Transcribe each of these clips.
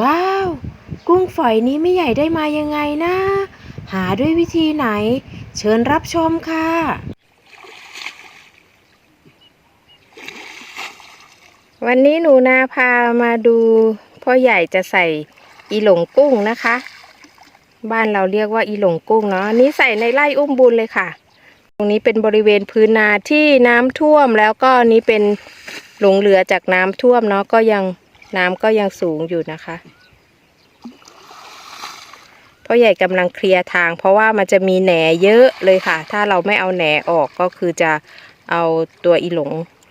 ว้าว กุ้งฝอยนี้ไม่ใหญ่ได้มายังไงนะ หาด้วยวิธีไหน เชิญรับชมค่ะวันนี้หนูนาพามาดูพ่อใหญ่จะใส่อีหลงกุ้งนะคะ บ้านเราเรียกว่าอีหลงกุ้งเนาะนี้ใส่ในไร่อุ้มบุญเลยค่ะ ตรงนี้เป็นบริเวณพื้นนาที่น้ำท่วมแล้วก็นนี้เป็นหลงเหลือจากน้ำท่วมเนาะก็ยัง น้ำก็ยังสูงอยู่นะคะพ่อใหญ่กำลังเคลียร์ทาง เพราะว่ามันจะมีแหนเยอะเลยค่ะ ถ้าเราไม่เอาแหนออกก็คือจะเอาตัวอีหลง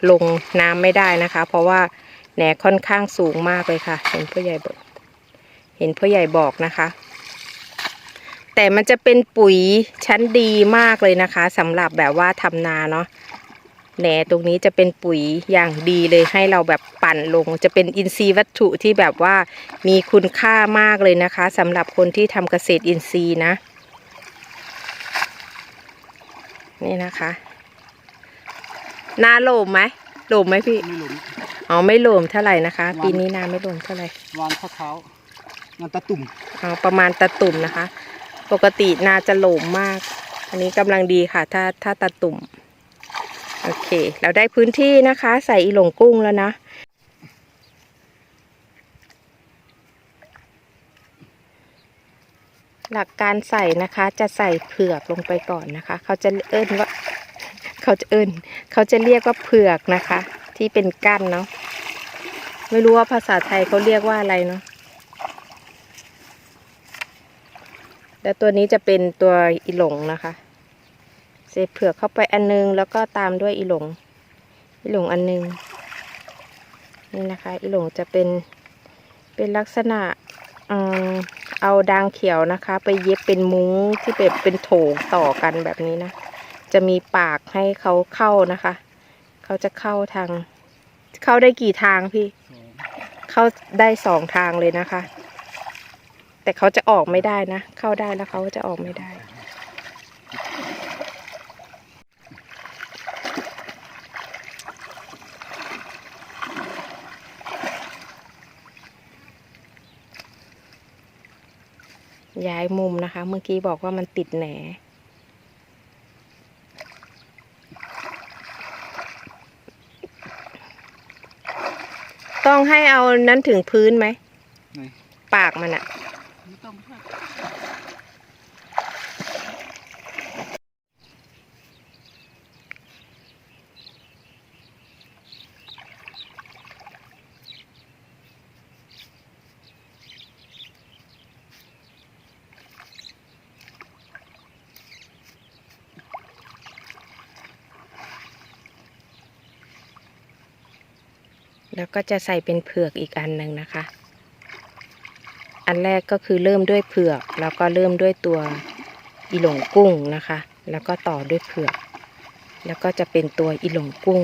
ลงน้ำไม่ได้นะคะ เพราะว่าแหนค่อนข้างสูงมากเลยค่ะ เห็นพ่อใหญ่บอกเห็นพ่อใหญ่บอกนะคะ แต่มันจะเป็นปุ๋ยชั้นดีมากเลยนะคะสำหรับแบบว่าทำนาเนาะ แหนตรงนี้จะเป็นปุ๋ยอย่างดีเลยให้เราแบบปั่นลง จะเป็นอินทรีย์วัตถุที่แบบว่ามีคุณค่ามากเลยนะคะสำหรับคนที่ทำเกษตรอินทรีย์นะ นี่นะคะนาโหลมไหมโหลมไหมพี่ไม่หลุมอ๋อไม่โหลมเท่าไหร่นะคะวางปีนี้นาไม่โหลมเท่าไหร่วางข้อเท้ามันตะตุ่มเอาประมาณตะตุ่มนะคะ ปกตินาจะโหลมมาก อันนี้กำลังดีค่ะ ถ้าถ้าตะตุ่ม โอเค เราได้พื้นที่นะคะ ใส่อีหลงกุ้งแล้วนะ หลักการใส่นะคะจะใส่เผือกลงไปก่อนนะคะ เขาจะเอิ้นว่า เขาจะเอิ้น เขาจะเรียกว่าเผือกนะคะ ที่เป็นก้านเนาะไม่รู้ว่าภาษาไทยเขาเรียกว่าอะไรเนาะแล้วตัวนี้จะเป็นตัวอีหลงนะคะ เศษเผือกเข้าไปอันนึง แล้วก็ตามด้วยอีหลง อีหลงอันนึง นี่นะคะ อีหลงจะเป็น เป็นลักษณะอเอาดางเขียวนะคะ ไปเย็บเป็นมุ้งที่เป็นเป็นโถงต่อกันแบบนี้นะ จะมีปากให้เขาเข้านะคะ เขาจะเข้าทาง เข้าได้กี่ทางพี่ เข้าได้สองทางเลยนะคะ แต่เขาจะออกไม่ได้นะ เข้าได้แล้วเขาจะออกไม่ได้ ย้ายมุมนะคะ เมื่อกี้บอกว่ามันติดแหนต้องให้เอานั้นถึงพื้นไหมไหนปากมันอะ แล้วก็จะใส่เป็นเผือกอีกอันหนึ่งนะคะ อันแรกก็คือเริ่มด้วยเผือก แล้วก็เริ่มด้วยตัวอีหลงกุ้งนะคะ แล้วก็ต่อด้วยเผือก แล้วก็จะเป็นตัวอีหลงกุ้ง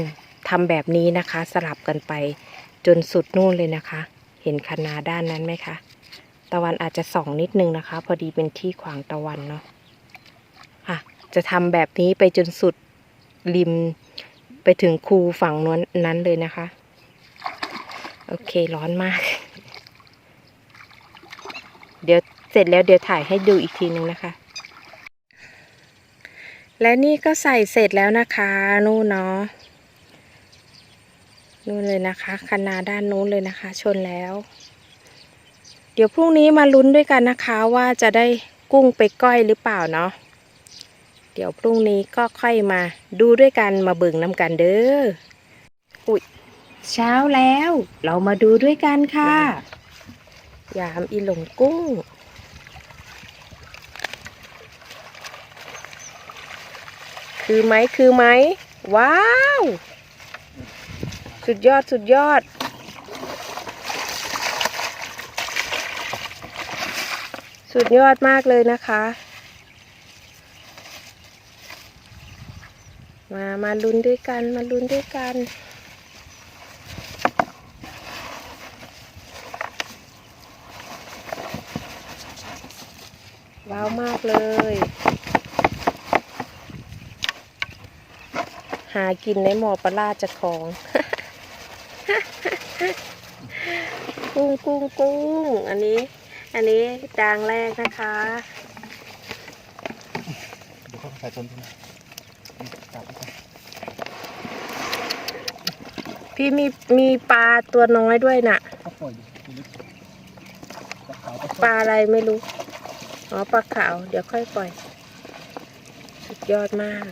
ทำแบบนี้นะคะ สลับกันไปจนสุดนู่นเลยนะคะ เห็นคนาด้านนั้นไหมคะตะวันอาจจะส่องนิดนึงนะคะ พอดีเป็นที่ขวางตะวันเนาะค่ะจะทำแบบนี้ไปจนสุดริมไปถึงคูฝั่งนั้นนั้นเลยนะคะ โอเคร้อนมาก เดี๋ยวเสร็จแล้วเดี๋ยวถ่ายให้ดูอีกทีนึงนะคะ และนี่ก็ใส่เสร็จแล้วนะคะนู่นเนาะนู่นเลยนะคะคันนาด้านนู้นเลยนะคะ ชนแล้ว เดี๋ยวพรุ่งนี้มาลุ้นด้วยกันนะคะ ว่าจะได้กุ้งไปก้อยหรือเปล่าเนาะเดี๋ยวพรุ่งนี้ก็ค่อยมาดูด้วยกันมาเบิ่งน้ำกันเด้อ อุ้ย เช้าแล้ว เรามาดูด้วยกันค่ะ ยามอีหลงกุ้ง คือไหมคือไหม ว้าว สุดยอดสุดยอด สุดยอดมากเลยนะคะ มา มาลุ้นด้วยกัน มาลุ้นด้วยกัน ว้าวมากเลย หากินในหมอปลาร้าจะของ กุ้งกุ้งกุ้ง อันนี้ อันนี้จางแรกนะคะเดี๋ยวเขาใส่ต้นที่นี่จับไปก่อนพี่มีมีปลาตัวน้อยด้วยน่ะเขาปล่อยอยู่ที่ลึกปลาขาวปลาอะไรไม่รู้ อ๋อปลาขาว เดี๋ยวค่อยปล่อย สุดยอดมาก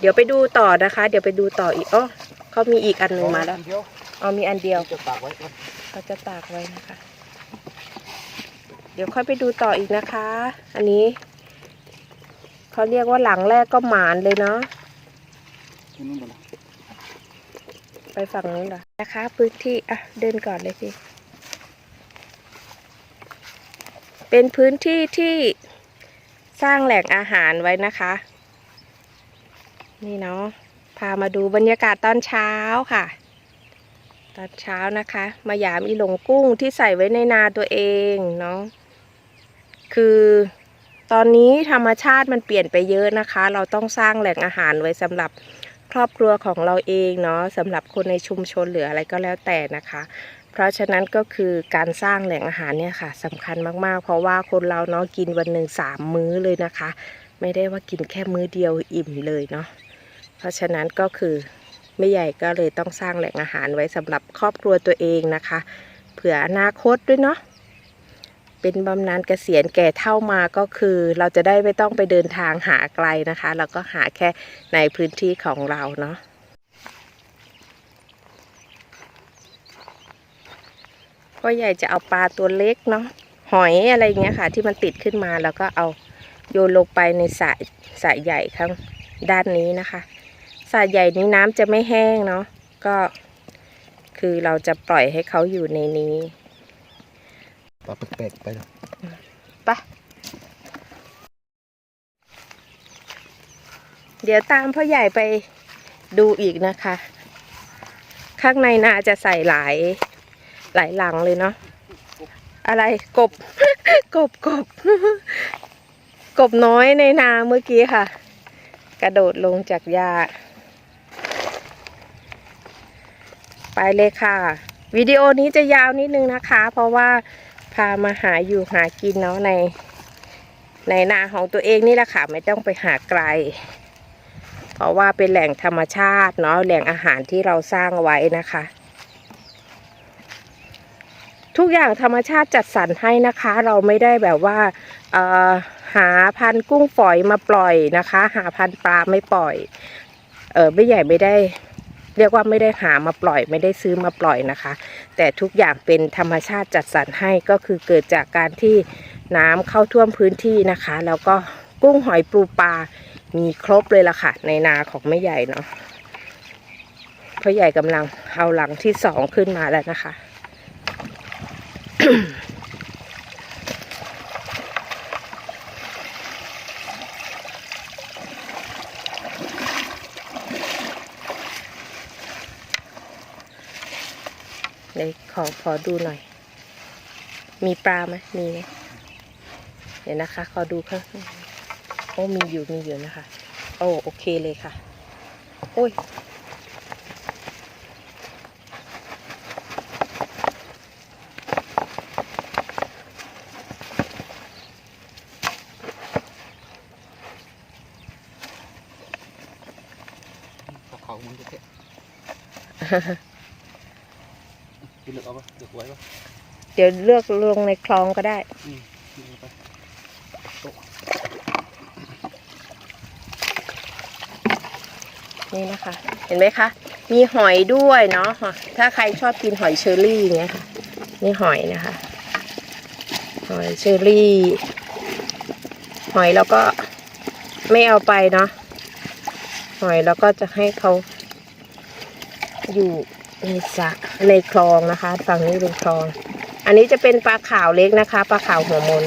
เดี๋ยวไปดูต่อนะคะ เดี๋ยวไปดูต่ออีกอ๋อเขามีอีกอันหนึ่งมาแล้วเดียวอ๋อมีอันเดียวจะตากไว้ก่อนเขาจะตากไว้นะคะ เดี๋ยวค่อยไปดูต่ออีกนะคะ อันนี้เขาเรียกว่าหลังแรกก็หมานเลยเนาะที่นู่นหมดละไปฝั่งนู้นเหรอนะคะ พื้นที่อะเดินก่อนเลยพี่ เป็นพื้นที่ที่สร้างแหล่งอาหารไว้นะคะ นี่เนาะพามาดูบรรยากาศตอนเช้าค่ะ ตอนเช้านะคะ มาหยามอีหลงกุ้งที่ใส่ไว้ในนาตัวเองเนาะคือตอนนี้ธรรมชาติมันเปลี่ยนไปเยอะนะคะ เราต้องสร้างแหล่งอาหารไว้สำหรับครอบครัวของเราเองเนาะสำหรับคนในชุมชนหรืออะไรก็แล้วแต่นะคะ เพราะฉะนั้นก็คือการสร้างแหล่งอาหารเนี่ยค่ะสำคัญมากๆ เพราะว่าคนเราเนาะกินวันหนึ่งสามมื้อเลยนะคะ ไม่ได้ว่ากินแค่มื้อเดียวอิ่มเลยเนาะเพราะฉะนั้นก็คือไม่ใหญ่ก็เลยต้องสร้างแหล่งอาหารไว้สำหรับครอบครัวตัวเองนะคะเผื่ออนาคตด้วยเนาะเป็นบำนาญเกษียณแก่เท่ามาก็คือ เราจะได้ไม่ต้องไปเดินทางหาไกลนะคะ เราก็หาแค่ในพื้นที่ของเราเนาะ พ่อใหญ่จะเอาปลาตัวเล็กเนาะหอยอะไรอย่างเงี้ยค่ะ ที่มันติดขึ้นมาแล้วก็เอาโยนลงไปในสระสระใหญ่ข้างด้านนี้นะคะสระใหญ่นี้น้ำจะไม่แห้งเนาะก็ คือเราจะปล่อยให้เขาอยู่ในนี้ปลาแปลกๆไปแล้วปะเดี๋ยวตามพ่อใหญ่ไปดูอีกนะคะ ข้างในนาจะใส่หลาย หลายหลังเลยเนาะอะไรกบ กบกบ กบน้อยในนาเมื่อกี้ค่ะ กระโดดลงจากหญ้าไปเลยค่ะ วิดีโอนี้จะยาวนิดนึงนะคะ เพราะว่าพามาหาอยู่หากินเนาะใน ในนาของตัวเองนี่แหละค่ะ ไม่ต้องไปหาไกล เพราะว่าเป็นแหล่งธรรมชาติเนาะแหล่งอาหารที่เราสร้างไว้นะคะ ทุกอย่างธรรมชาติจัดสรรให้นะคะ เราไม่ได้แบบว่าหาพันกุ้งฝอยมาปล่อยนะคะ หาพันปลาไม่ปล่อยเออไม่ใหญ่ไม่ได้ เรียกว่าไม่ได้หามาปล่อย ไม่ได้ซื้อมาปล่อยนะคะ แต่ทุกอย่างเป็นธรรมชาติจัดสรรให้ก็คือเกิดจากการที่น้ำเข้าท่วมพื้นที่นะคะ แล้วก็กุ้งหอยปูปลามีครบเลยล่ะค่ะ ในนาของแม่ใหญ่เนาะพ่อใหญ่กำลังเอาหลังที่สองขึ้นมาแล้วนะคะ เดี๋ยวขอขอดูหน่อย มีปลาไหมมีไหมเดี๋ยวนะคะ ขอดูข้างโอ้มีอยู่มีอยู่นะคะ โอ้โอเคเลยค่ะ โอ้ย ขาวมันจะเทะกินเหลือกเอาปะเหลือกไว้ปะเดี๋ยวเลือกลงในคลองก็ได้ อืมกินไปโต๊ะนี่นะคะ เห็นไหมคะ มีหอยด้วยเนาะถ้าใครชอบกินหอยเชอรี่อย่างเงี้ยค่ะนี่หอยนะคะ หอยเชอรี่ หอยแล้วก็ไม่เอาไปเนาะ หอย แล้วก็จะให้เขาอยู่ในสระในคลองนะคะ ฝั่งนี้เป็นคลอง อันนี้จะเป็นปลาขาวเล็กนะคะปลาขาวหัวมน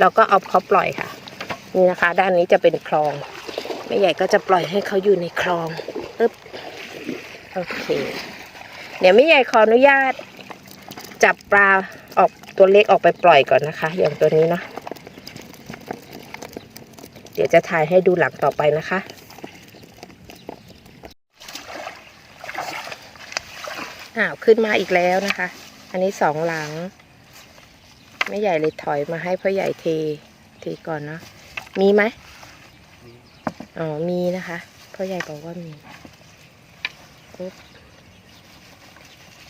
แล้วก็เอาเขาปล่อยค่ะ นี่นะคะ ด้านนี้จะเป็นคลองแม่ใหญ่ก็จะปล่อยให้เขาอยู่ในคลองปึ๊บโอเค เดี๋ยวแม่ใหญ่ขออนุญาต จับปลาออกตัวเล็กออกไปปล่อยก่อนนะคะ อย่างตัวนี้เนาะเดี๋ยวจะถ่ายให้ดูหลังต่อไปนะคะ้าวขึ้นมาอีกแล้วนะคะ อันนี้สองหลังแม่ใหญ่เลยถอยมาให้พ่อใหญ่เทเทก่อนเนาะมีไหมอ๋อมีนะคะพ่อใหญ่บอกว่ามีโอ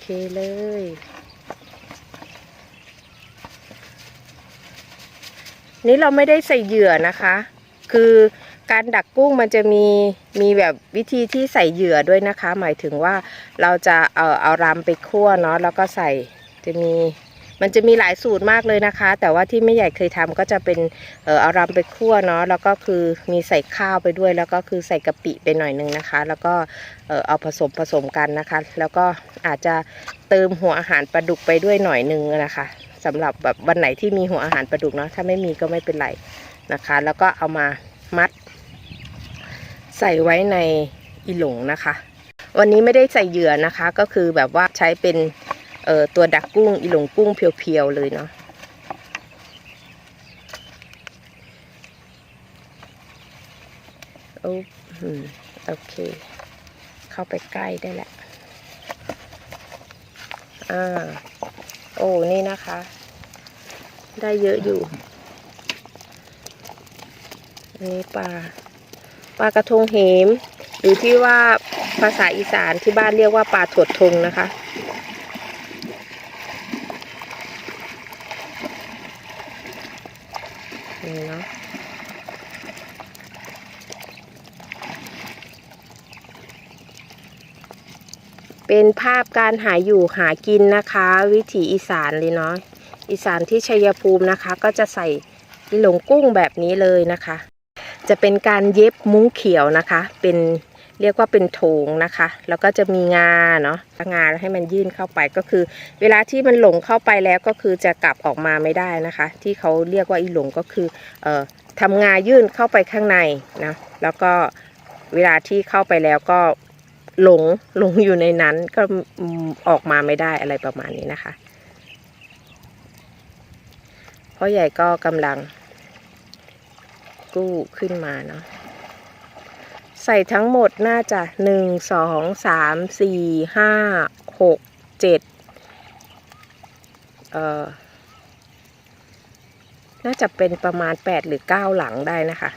เคเลยนี่เราไม่ได้ใส่เหยื่อนะคะ คือ การดักกุ้งมันจะมีมีแบบวิธีที่ใส่เหยื่อด้วยนะคะ หมายถึงว่าเราจะเอาเอารำไปคั่วเนาะแล้วก็ใส่จะมีมันจะมีหลายสูตรมากเลยนะคะ แต่ว่าที่ไม่ใหญ่เคยทำก็จะเป็นเออเอารำไปคั่วเนาะแล้วก็คือมีใส่ข้าวไปด้วย แล้วก็คือใส่กะปิไปหน่อยนึงนะคะ แล้วก็เออเอาผสมผสมกันนะคะ แล้วก็อาจจะเติมหัวอาหารปลาดุกไปด้วยหน่อยนึงนะคะสำหรับแบบวันไหนที่มีหัวอาหารปลาดุกเนาะถ้าไม่มีก็ไม่เป็นไรนะคะ แล้วก็เอามามัด ใส่ไว้ในอีหลงนะคะ วันนี้ไม่ได้ใส่เหยื่อนะคะ ก็คือแบบว่าใช้เป็นเอ่อตัวดักกุ้งอีหลงกุ้งเพียวๆเลยเนาะโอ้อืมโอเค เข้าไปใกล้ได้แหละอ่าโอ้นี่นะคะ ได้เยอะอยู่นนี้ปลา ปลากระทงเหม หรือที่ว่าภาษาอีสานที่บ้านเรียกว่าปลาถดทงนะคะ นี่เนาะเป็นภาพการหาอยู่หากินนะคะ วิถีอีสานเลยเนาะอีสานที่ชัยภูมินะคะ ก็จะใส่หลงกุ้งแบบนี้เลยนะคะ จะเป็นการเย็บมุ้งเขียวนะคะ เป็นเรียกว่าเป็นโถงนะคะ แล้วก็จะมีงาเนาะงาให้มันยื่นเข้าไปก็คือ เวลาที่มันหลงเข้าไปแล้วก็คือจะกลับออกมาไม่ได้นะคะ ที่เขาเรียกว่าอีหลงก็คือเอ่อทำงายื่นเข้าไปข้างในนะแล้วก็เวลาที่เข้าไปแล้วก็หลงหลงอยู่ในนั้นก็อืมออกมาไม่ได้อะไรประมาณนี้นะคะพ่อใหญ่ก็กำลัง กู้ขึ้นมาเนาะใส่ทั้งหมดน่าจะหนึ่งสองสามสี่ห้าหกเจ็ดเอ่อน่าจะเป็นประมาณแปดหรือเก้าหลังได้นะคะ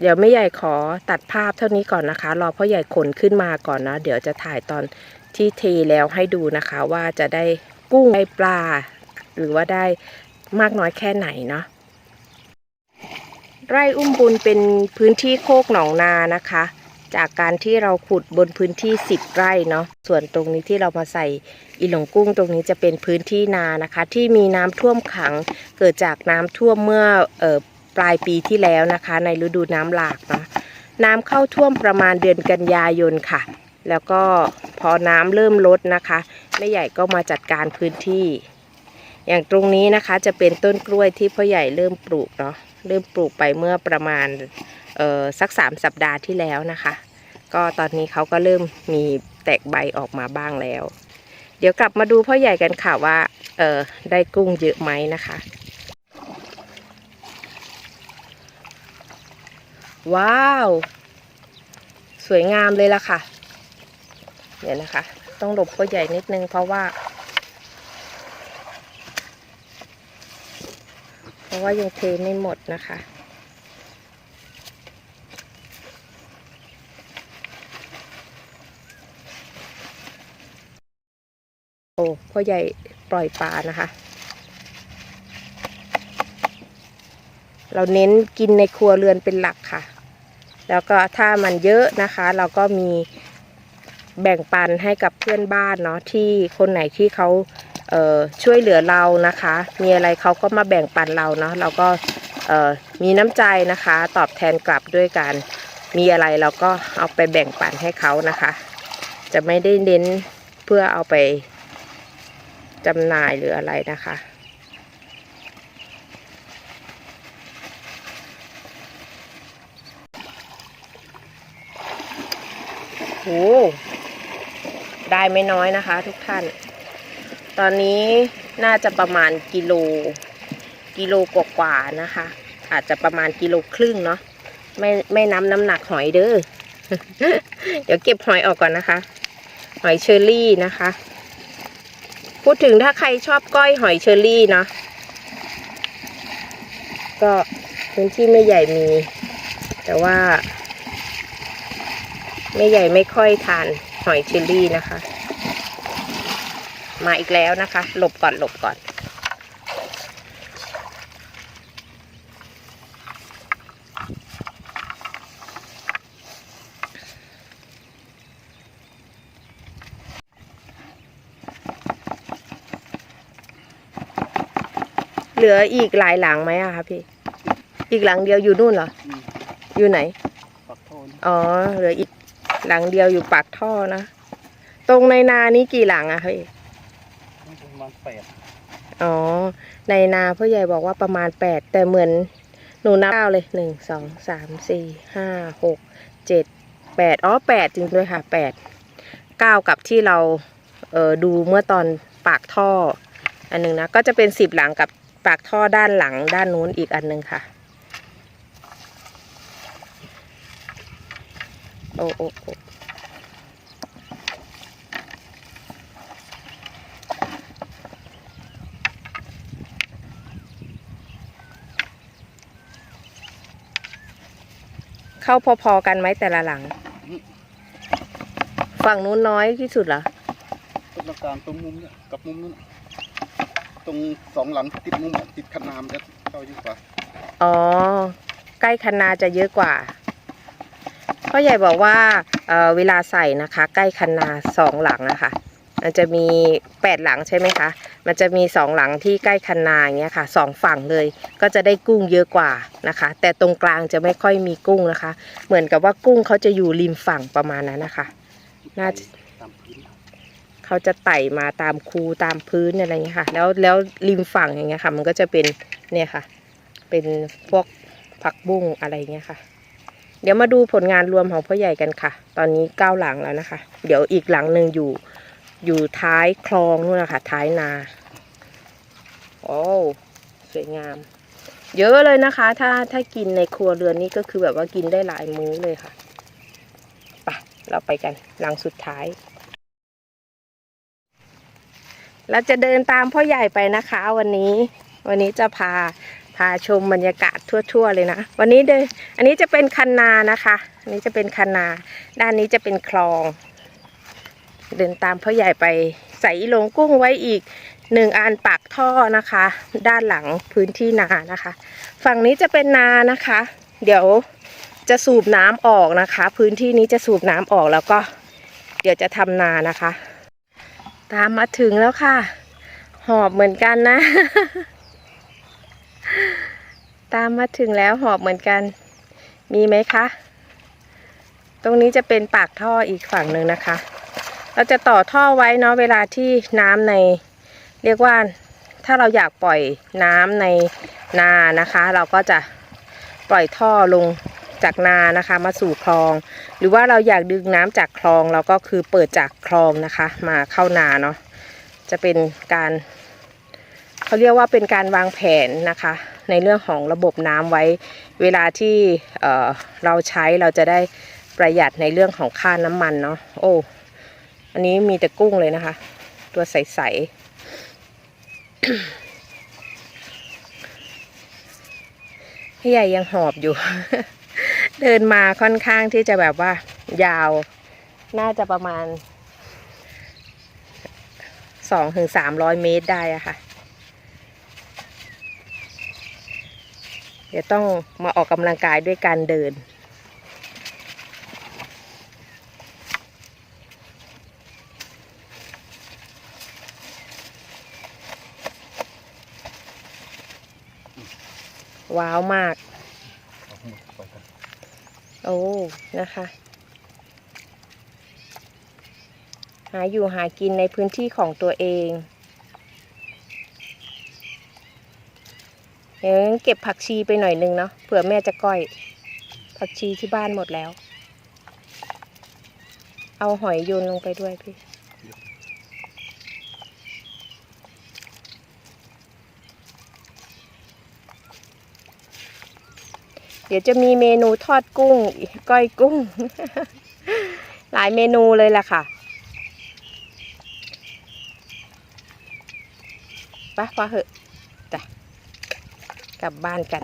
เดี๋ยวไม่ใหญ่ขอตัดภาพเท่านี้ก่อนนะคะ รอพ่อใหญ่ขนขึ้นมาก่อนนะ เดี๋ยวจะถ่ายตอนที่เทแล้วให้ดูนะคะ ว่าจะได้กุ้งได้ปลา หรือว่าได้มากน้อยแค่ไหนเนาะ ไร่อุ้มบุญเป็นพื้นที่โคกหนองนานะคะ จากการที่เราขุดบนพื้นที่ 10 ไร่เนาะส่วนตรงนี้ที่เรามาใส่อีหลงกุ้งตรงนี้จะเป็นพื้นที่นานะคะ ที่มีน้ำท่วมขังเกิดจากน้ำท่วมเมื่อออปลายปีที่แล้วนะคะ ในฤดูน้ำหลากเนาะน้ำเข้าท่วมประมาณเดือนกันยายนค่ะ แล้วก็พอน้ำเริ่มลดนะคะแม่ใหญ่ก็มาจัดการพื้นที่ อย่างตรงนี้นะคะจะเป็นต้นกล้วยที่พ่อใหญ่เริ่มปลูกเนาะ เริ่มปลูกไปเมื่อประมาณสักสามสัปดาห์ที่แล้วนะคะ ก็ตอนนี้เขาก็เริ่มมีแตกใบออกมาบ้างแล้ว เดี๋ยวกลับมาดูพ่อใหญ่กันค่ะว่าได้กุ้งเยอะไหมนะคะ ว้าว สวยงามเลยล่ะค่ะ เดี๋ยวนะคะ ต้องหลบพ่อใหญ่นิดนึงเพราะว่า เพ ราะว่ายังเทไม่หมดนะคะ โอ้พ่อใหญ่ปล่อยปลานะคะ เราเน้นกินในครัวเรือนเป็นหลักค่ะ แล้วก็ถ้ามันเยอะนะคะ เราก็มีแบ่งปันให้กับเพื่อนบ้านเนาะที่คนไหนที่เขา ช่วยเหลือเรานะคะ มีอะไรเขาก็มาแบ่งปันเราเนาะเราก็มีน้ำใจนะคะ ตอบแทนกลับด้วยการมีอะไรเราก็เอาไปแบ่งปันให้เขานะคะ จะไม่ได้เน้นเพื่อเอาไปจำหน่ายหรืออะไรนะคะ โอ้ได้ไม่น้อยนะคะทุกท่าน ตอนนี้น่าจะประมาณกิโลกิโลกว่าๆนะคะ อาจจะประมาณกิโลครึ่งเนาะไม่ไม่น้ำน้ำหนักหอยเด้อเดี๋ยวเก็บหอยออกก่อนนะคะ หอยเชอรี่นะคะ พูดถึงถ้าใครชอบก้อยหอยเชอรี่เนาะก็พื้นที่ไม่ใหญ่มี แต่ว่า ไม่ใหญ่ไม่ค่อยทานหอยเชอรี่นะคะ มาอีกแล้วนะคะ หลบก่อนหลบก่อนเหลืออีกหลายหลังไหมอะคะพี่ อีกหลังเดียวอยู่นู่นเหรออืมอยู่ไหนปักโทนอ๋อ เหลืออีกหลังเดียวอยู่ปากท่อนะ ตรงในนานี้กี่หลังอะพี่ประมาณ แปดอ๋อ ในนาพ่อใหญ่บอกว่าประมาณแปดแต่เหมือนหนูนับเก้าเลยหนึ่งสองสามสี่ห้าหกเจ็ดแปดอ๋อแปดจริงด้วยค่ะแปดเก้ากับที่เราเออดูเมื่อตอนปากท่อ อันหนึ่งนะก็จะเป็นสิบหลังกับปากท่อด้านหลังด้านนู้นอีกอันหนึ่งค่ะ โอ้โอ้โอ้ เข้าพอๆกันไหมแต่ละหลัง ฝั่งนู้นน้อยที่สุดเหรอต้นละการตรงมุมเนี่ยกับมุมนู้นตรงสองหลังที่ติดมุมอะติดขนามจะเข้าเยอะกว่า อ๋อ ใกล้คันนาจะเยอะกว่าพ่อใหญ่บอกว่าเอ่อเวลาใส่นะคะ ใกล้คันนาสองหลังนะคะมันจะมีแปดหลังใช่ไหมคะ มันจะมีสองหลังที่ใกล้คันนาอย่างเงี้ยค่ะสองฝั่งเลย ก็จะได้กุ้งเยอะกว่านะคะ แต่ตรงกลางจะไม่ค่อยมีกุ้งนะคะ เหมือนกับว่ากุ้งเขาจะอยู่ริมฝั่งประมาณนั้นนะคะ น่าจะเขาจะไต่มาตามคูตามพื้นอะไรเงี้ยค่ะ แล้วแล้วริมฝั่งอย่างเงี้ยค่ะ มันก็จะเป็นเนี่ยค่ะ เป็นพวกผักบุ้งอะไรเงี้ยค่ะเดี๋ยวมาดูผลงานรวมของพ่อใหญ่กันค่ะ ตอนนี้เก้าหลังแล้วนะคะ เดี๋ยวอีกหลังหนึ่งอยู่ อยู่ท้ายคลองนู่นนะคะท้ายนาโอ้สวยงาม เยอะเลยนะคะ ถ้าถ้ากินในครัวเรือนนี่ก็คือแบบว่ากินได้หลายมื้อเลยค่ะไปเราไปกันหลังสุดท้าย เราจะเดินตามพ่อใหญ่ไปนะคะ วันนี้ วันนี้จะพาพาชมบรรยากาศทั่ว ๆ เลยนะ วันนี้เดินอันนี้จะเป็นคันนานะคะ อันนี้จะเป็นคันนา ด้านนี้จะเป็นคลอง เดินตามพ่อใหญ่ไปใส่อีลงกุ้งไว้อีกหนึ่งอันปากท่อนะคะ ด้านหลังพื้นที่นานะคะ ฝั่งนี้จะเป็นนานะคะ เดี๋ยวจะสูบน้ำออกนะคะ พื้นที่นี้จะสูบน้ำออกแล้วก็ เดี๋ยวจะทำนานะคะ ตามมาถึงแล้วค่ะ หอบเหมือนกันนะ ตามมาถึงแล้วหอบเหมือนกัน มีไหมคะ ตรงนี้จะเป็นปากท่ออีกฝั่งหนึ่งนะคะ เราจะต่อท่อไว้เนาะเวลาที่น้ำใน เรียกว่าถ้าเราอยากปล่อยน้ำในนานะคะ เราก็จะปล่อยท่อลงจากนานะคะมาสู่คลอง หรือว่าเราอยากดึงน้ำจากคลองเราก็คือเปิดจากคลองนะคะ มาเข้านาเนาะจะเป็นการเขาเรียกว่าเป็นการวางแผนนะคะ ในเรื่องของระบบน้ำไว้ เวลาที่เเราใช้เราจะได้ประหยัดในเรื่องของค่าน้ำมันเนาะโอ้ อันนี้มีแต่กุ้งเลยนะคะ ตัวใสๆพี่ใหญ่ยังหอบอยู่ เดินมาค่อนข้างที่จะแบบว่า ยาว น่าจะประมาณสองถึงสามร้อยเมตรได้อะค่ะ เดี๋ยวต้องมาออกกำลังกายด้วยการเดิน ว้าวมาก โอ้ นะคะ หาอยู่หากินในพื้นที่ของตัวเองเดี๋ยวเก็บผักชีไปหน่อยนึงเนาะเผื่อแม่จะก้อย ผักชีที่บ้านหมดแล้ว เอาหอยโยนลงไปด้วยพี่ ดี๋ยวจะมีเมนูทอดกุ้ง ก้อยกุ้ง หลายเมนูเลยล่ะค่ะไปพอเหอะจ้ะกลับบ้านกัน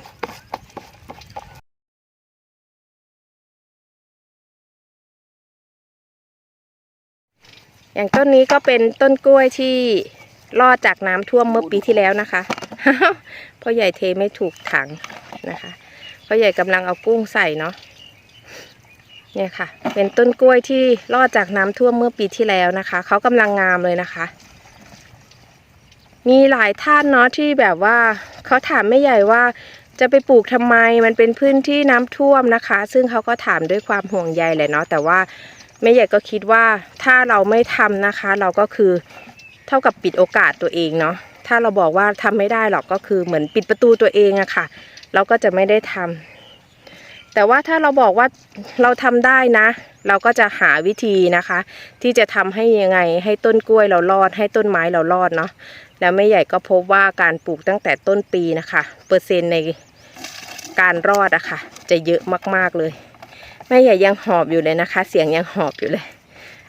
อย่างต้นนี้ก็เป็นต้นกล้วยที่รอดจากน้ำท่วมเมื่อปีที่แล้วนะคะพ่อใหญ่เทไม่ถูกถังนะคะ พ่อใหญ่กำลังเอากุ้งใส่เนาะเนี่ยค่ะ เป็นต้นกล้วยที่รอดจากน้ำท่วมเมื่อปีที่แล้วนะคะเขากำลังงามเลยนะคะ มีหลายท่านเนาะที่แบบว่าเขาถามไม่ใหญ่ว่าจะไปปลูกทำไมมันเป็นพื้นที่น้ำท่วมนะคะ ซึ่งเขาก็ถามด้วยความห่วงใยแหละเนาะแต่ว่าแม่ใหญ่ก็คิดว่าถ้าเราไม่ทำนะคะ เราก็คือเท่ากับปิดโอกาสตัวเองเนาะถ้าเราบอกว่าทำไม่ได้หรอกก็คือเหมือนปิดประตูตัวเองอะค่ะ เราก็จะไม่ได้ทำแต่ว่าถ้าเราบอกว่าเราทำได้นะ เราก็จะหาวิธีนะคะ ที่จะทำให้ยังไงให้ต้นกล้วยเรารอด ให้ต้นไม้เรารอดเนาะแล้วแม่ใหญ่ก็พบว่าการปลูกตั้งแต่ต้นปีนะคะ เปอร์เซ็นต์ในการรอดอะค่ะ จะเยอะมากๆเลยแม่ใหญ่ยังหอบอยู่เลยนะคะ เสียงยังหอบอยู่เลย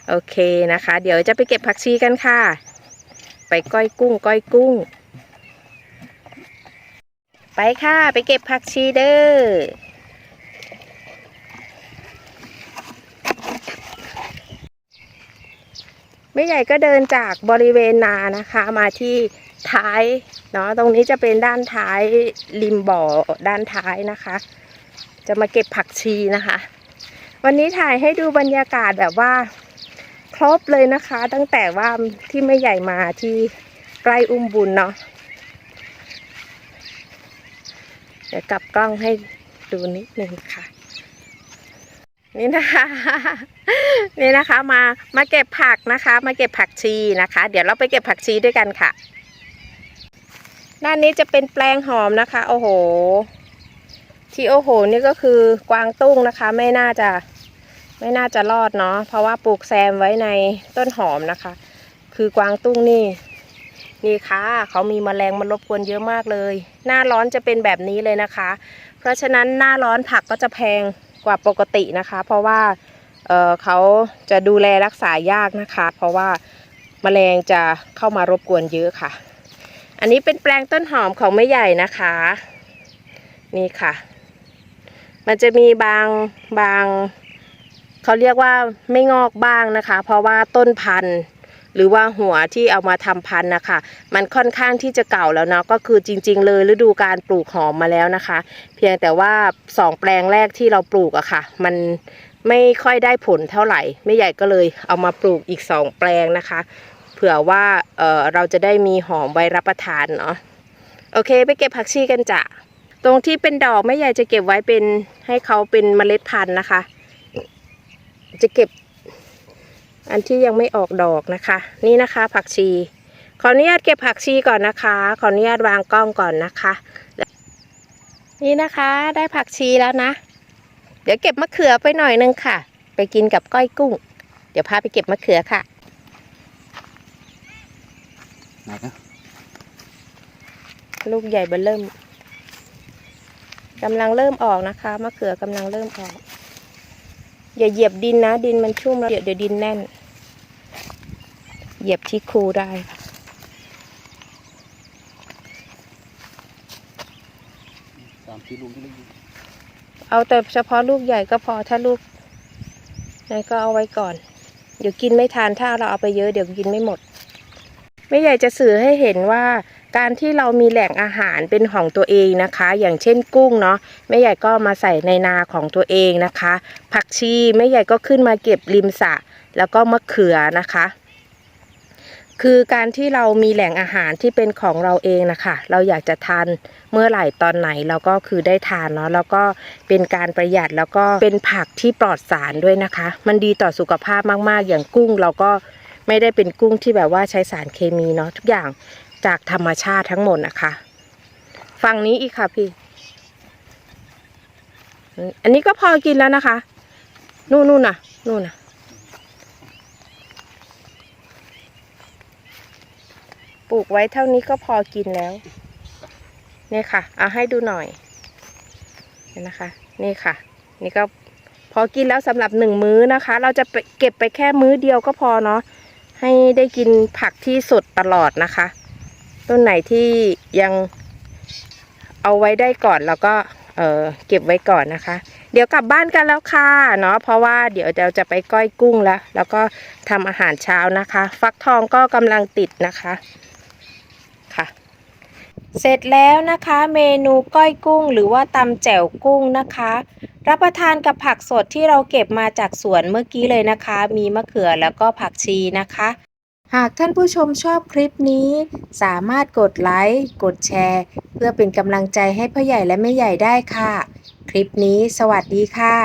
โอเคนะคะ เดี๋ยวจะไปเก็บผักชีกันค่ะ ไปก้อยกุ้งก้อยกุ้ง ไปค่ะ ไปเก็บผักชีเด้อแม่ใหญ่ก็เดินจากบริเวณนานะคะ มาที่ท้ายเนาะตรงนี้จะเป็นด้านท้ายริมบ่อด้านท้ายนะคะ จะมาเก็บผักชีนะคะ วันนี้ถ่ายให้ดูบรรยากาศแบบว่า ครบเลยนะคะ ตั้งแต่ว่าที่ไม่ใหญ่มาที่ไร่อุ้มบุญเนาะเดี๋ยวกลับกล้องให้ดูนิดนึงค่ะ นี่นะคะ นี่นะคะมามาเก็บผักนะคะ มาเก็บผักชีนะคะ เดี๋ยวเราไปเก็บผักชีด้วยกันค่ะ ด้านนี้จะเป็นแปลงหอมนะคะ โอ้โห ที่โอ้โห นี่ก็คือกวางตุ้งนะคะ ไม่น่าจะไม่น่าจะรอดเนาะเพราะว่าปลูกแซมไว้ในต้นหอมนะคะ คือกวางตุ้งนี่ นี่ค่ะเขามีแมลงมารบกวนเยอะมากเลย หน้าร้อนจะเป็นแบบนี้เลยนะคะ เพราะฉะนั้นหน้าร้อนผักก็จะแพงกว่าปกตินะคะ เพราะว่าเเขาจะดูแลรักษายากนะคะ เพราะว่าแมลงจะเข้ามารบกวนเยอะค่ะ อันนี้เป็นแปลงต้นหอมของแม่ใหญ่นะคะ นี่ค่ะ มันจะมีบางบางเขาเรียกว่าไม่งอกบ้างนะคะ เพราะว่าต้นพันธุ์ หรือว่าหัวที่เอามาทำพันธุ์นะคะมันค่อนข้างที่จะเก่าแล้วเนาะก็คือจริง ๆ เลยฤดูการปลูกหอมมาแล้วนะคะ เพียงแต่ว่าสองแปลงแรกที่เราปลูกอะค่ะ มันไม่ค่อยได้ผลเท่าไหร่แม่ใหญ่ก็เลยเอามาปลูกอีกสองแปลงนะคะ เผื่อว่าเออเราจะได้มีหอมไว้รับประทานเนาะโอเค ไปเก็บผักชีกันจ้ะตรงที่เป็นดอกแม่ใหญ่จะเก็บไว้เป็นให้เขาเป็นเมล็ดพันธุ์นะคะ จะเก็บ อันที่ยังไม่ออกดอกนะคะ นี่นะคะผักชี ขออนุญาตเก็บผักชีก่อนนะคะ ขออนุญาตวางกล้องก่อนนะคะ นี่นะคะได้ผักชีแล้วนะ เดี๋ยวเก็บมะเขือไปหน่อยนึงค่ะ ไปกินกับก้อยกุ้ง เดี๋ยวพาไปเก็บมะเขือค่ะไหนนะลูกใหญ่เบอเริ่มกำลังเริ่มออกนะคะมะเขือกำลังเริ่มออก อย่าเหยียบดินนะ ดินมันชุ่มแล้วเดี๋ยวเดี๋ยวดินแน่น เหยียบที่คูได้ค่ะสามสี่ลูกที่เล็กอยู่เอาแต่เฉพาะลูกใหญ่ก็พอถ้าลูกนั้นก็เอาไว้ก่อน เดี๋ยวกินไม่ทานถ้าเราเอาไปเยอะเดี๋ยวกินไม่หมด ไม่ใหญ่จะสื่อให้เห็นว่าการที่เรามีแหล่งอาหารเป็นของตัวเองนะคะ อย่างเช่นกุ้งเนาะแม่ใหญ่ก็มาใส่ในนาของตัวเองนะคะ ผักชีแม่ใหญ่ก็ขึ้นมาเก็บริมสระแล้วก็มะเขือนะคะ คือการที่เรามีแหล่งอาหารที่เป็นของเราเองนะคะเราอยากจะทานเมื่อไหร่ตอนไหนเราก็คือได้ทานเนาะแล้วก็เป็นการประหยัดแล้วก็เป็นผักที่ปลอดสารด้วยนะคะ มันดีต่อสุขภาพมากๆ อย่างกุ้งเราก็ ไม่ได้เป็นกุ้งที่แบบว่าใช้สารเคมีเนาะทุกอย่างจากธรรมชาติทั้งหมดนะคะ ฝั่งนี้อีกค่ะพี่ อันนี้ก็พอกินแล้วนะคะ นู่นนู่นน่ะ นู่นน่ะ ปลูกไว้เท่านี้ก็พอกินแล้ว เนี่ยค่ะ เอาให้ดูหน่อยเนี่ยนะคะ นี่ค่ะ นี่ก็พอกินแล้วสำหรับหนึ่งมื้อนะคะ เราจะเก็บไปแค่มื้อเดียวก็พอเนาะ ให้ได้กินผักที่สดตลอดนะคะ ต้นไหนที่ยังเอาไว้ได้ก่อนแล้วก็เออเก็บไว้ก่อนนะคะ เดี๋ยวกลับบ้านกันแล้วค่ะเนาะเพราะว่าเดี๋ยวเราจะไปก้อยกุ้งแล้ว แล้วก็ทำอาหารเช้านะคะ ฟักทองก็กำลังติดนะคะค่ะ เสร็จแล้วนะคะ เมนูก้อยกุ้ง หรือว่าตำแจ่วกุ้งนะคะ รับประทานกับผักสดที่เราเก็บมาจากสวนเมื่อกี้เลยนะคะ มีมะเขือแล้วก็ผักชีนะคะ หากท่านผู้ชมชอบคลิปนี้ สามารถกดไลค์กดแชร์ เพื่อเป็นกำลังใจให้พ่อใหญ่และแม่ใหญ่ได้ค่ะ คลิปนี้สวัสดีค่ะ